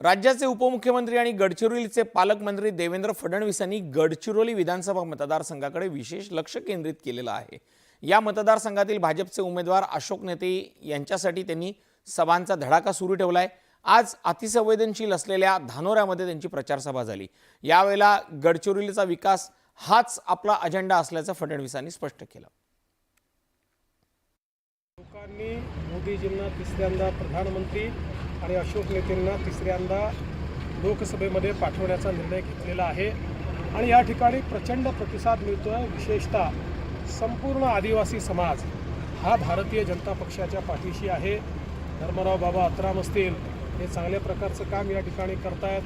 राज्याचे उपमुख्यमंत्री आणि गडचिरोलीचे पालकमंत्री देवेंद्र फडणवीस यांनी गडचिरोली विधानसभा मतदारसंघाकडे विशेष लक्ष केंद्रित केलेलं आहे. या मतदारसंघातील भाजपचे उमेदवार अशोक नेते यांच्यासाठी त्यांनी सभांचा धडाका सुरू ठेवलाय. आज अतिसंवेदनशील असलेल्या धानोऱ्यामध्ये त्यांची प्रचारसभा झाली. यावेळेला गडचिरोलीचा विकास हाच आपला अजेंडा असल्याचं फडणवीसांनी स्पष्ट केलं. लोकांनी मोदीजींना तिसऱ्यांदा प्रधानमंत्री आणि अशोक नेतेंना तिसऱ्यांदा लोकसभेमध्ये पाठवण्याचा निर्णय घेतलेला आहे. आणि या ठिकाणी प्रचंड प्रतिसाद मिळतो आहे विशेषतः संपूर्ण आदिवासी समाज हा भारतीय जनता पक्षाच्या पाठीशी आहे. धर्मराव बाबा अत्राम असतील हे चांगल्या प्रकारचं काम या ठिकाणी करतायत.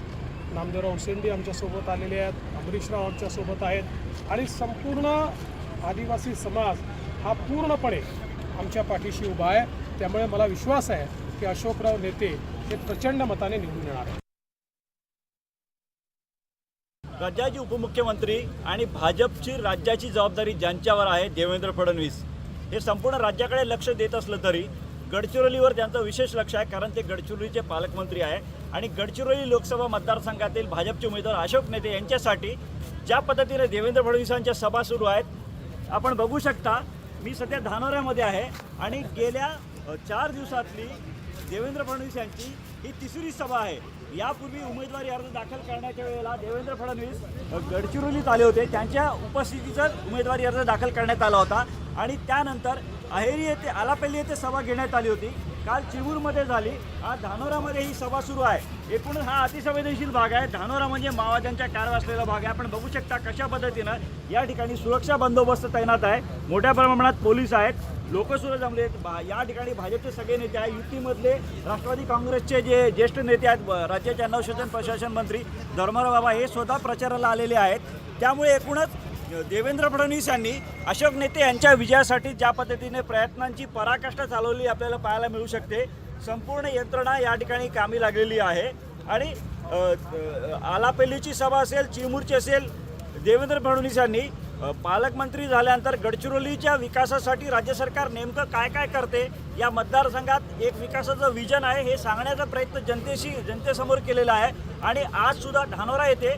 नामदेवराव उसेंडी आमच्यासोबत आलेले आहेत. अमरीशराव आमच्यासोबत आहेत. आणि संपूर्ण आदिवासी समाज हा पूर्णपणे आमच्या पाठीशी उभा आहे. त्यामुळे मला विश्वास आहे की अशोकराव नेते हे प्रचंड मताने निवडून येणार राज्याचे उपमुख्यमंत्री आणि भाजपची राज्याची जबाबदारी ज्यांच्यावर आहे देवेंद्र फडणवीस. हे संपूर्ण राज्याकडे लक्ष देत असलं तरी गडचिरोलीवर त्यांचं विशेष लक्ष आहे कारण ते गडचिरोलीचे पालकमंत्री आहे. आणि गडचिरोली लोकसभा मतदारसंघातील भाजपचे उमेदवार अशोक नेते यांच्यासाठी ज्या पद्धतीने देवेंद्र फडणवीसांच्या सभा सुरू आहेत आपण बघू शकता. मी सध्या धानोऱ्यामध्ये आहे आणि गेल्या चार दिवसातली देवेंद्र फडणवीस यांची ही तिसरी सभा आहे. यापूर्वी उमेदवारी अर्ज दाखल करण्याच्या वेळेला देवेंद्र फडणवीस गडचिरोलीत आले होते. त्यांच्या उपस्थितीतच उमेदवारी अर्ज दाखल करण्यात आला होता आणि त्यानंतर अहेरी येथे आलापल्ली येथे सभा घेण्यात आली होती. काल चिमूरमध्ये झाली. आज धानोरामध्ये ही सभा सुरू आहे. एकूण हा अतिसंवेदनशील भाग आहे. धानोरा म्हणजे माओवाद्यांच्या कारवा असलेला भाग आहे. आपण बघू शकता कशा पद्धतीनं या ठिकाणी सुरक्षा बंदोबस्त तैनात आहे. मोठ्या प्रमाणात पोलीस आहेत. लोक सुद्धा जमले आहेत या ठिकाणी भाजपचे सगळे नेते आहेत. युतीमधले राष्ट्रवादी काँग्रेसचे जे ज्येष्ठ नेते आहेत राज्याचे अन्नशोषण प्रशासन मंत्री धर्मराव बाबा हे स्वतः प्रचाराला आलेले आहेत. त्यामुळे एकूणच देवेंद्र फडणवीस यांनी अशोक नेते यांच्या विजयासाठी ज्या पद्धतीने प्रयत्नांची पराकाष्ठा चालवली आपल्याला पाहायला मिळू शकते संपूर्ण यंत्रणा या ठिकाणी कामी लागलेली आहे. आणि आलापेलीची सभा असेल चिमूरची असेल देवेंद्र फडणवीस यांनी पालकमंत्री झाल्यानंतर गडचिरोलीच्या विकासासाठी राज्य सरकार नेमकं काय काय करते या मतदारसंघात एक विकासाचं विजन आहे हे सांगण्याचा प्रयत्न जनतेशी जनतेसमोर केलेला आहे. आणि आजसुद्धा धानोरा येथे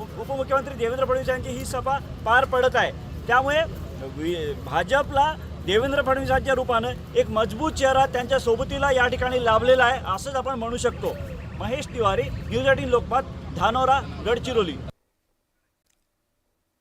उपमुख्यमंत्री देवेंद्र फडणवीस यांची ही सभा पार पडत आहे. त्यामुळे भाजपला देवेंद्र फडणवीसांच्या रूपानं एक मजबूत चेहरा त्यांच्या सोबतीला या ठिकाणी लाभलेला आहे असंच आपण म्हणू शकतो. Mahesh Tiwari news eighteen Lokmat Dhanora Gadchiroli.